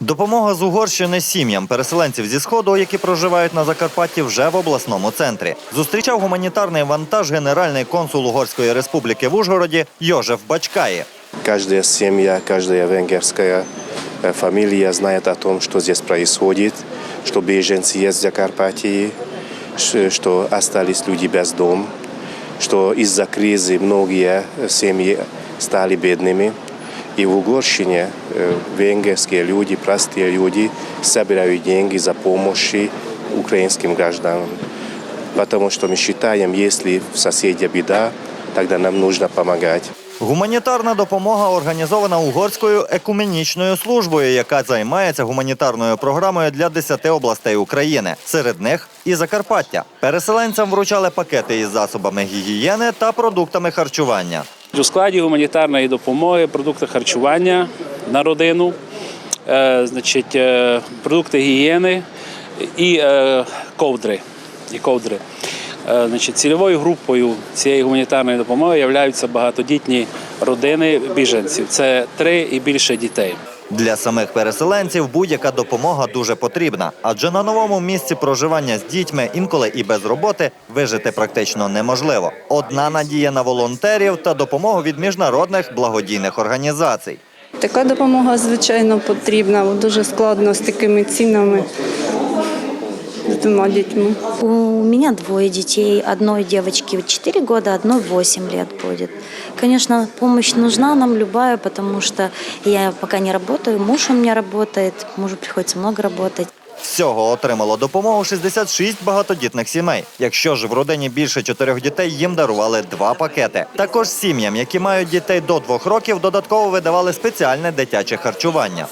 Допомога з Угорщини сім'ям переселенців зі сходу, які проживають на Закарпатті, вже в обласному центрі. Зустрічав гуманітарний вантаж генеральний консул Угорської республіки в Ужгороді Йожеф Бачкаї. Каждая семья, каждая венгерская э, фамилия знает о том, что здесь происходит, что беженцы есть в Закарпатье, ш- что остались люди без дома, что из-за кризы многие семьи стали бедными. И в Угорщине э, венгерские люди, простые люди собирают деньги за помощь украинским гражданам. Потому что мы считаем, если в соседе беда, тогда нам нужно помогать. Гуманітарна допомога організована угорською екуменічною службою, яка займається гуманітарною програмою для 10 областей України. Серед них і Закарпаття. Переселенцям вручали пакети із засобами гігієни та продуктами харчування. У складі гуманітарної допомоги продукти харчування на родину, е, значить, е, продукти гігієни і е, ковдри. І ковдри. Значить, цільовою групою цієї гуманітарної допомоги являються багатодітні родини біженців. Це три і більше дітей. Для самих переселенців будь-яка допомога дуже потрібна, адже на новому місці проживання з дітьми інколи і без роботи вижити практично неможливо. Одна надія на волонтерів та допомогу від міжнародних благодійних організацій. Така допомога, звичайно, потрібна, дуже складно з такими цінами з двома дітьми. У меня двое детей. Одной девочке 4 года, одной 8 лет будет. Конечно, помощь нужна нам любая, потому что я пока не работаю, муж у меня работает, мужу приходится много работать. Всього отримало допомогу 66 багатодітних сімей. Якщо ж в родині більше чотирьох дітей, їм дарували два пакети. Також сім'ям, які мають дітей до двох років, додатково видавали спеціальне дитяче харчування.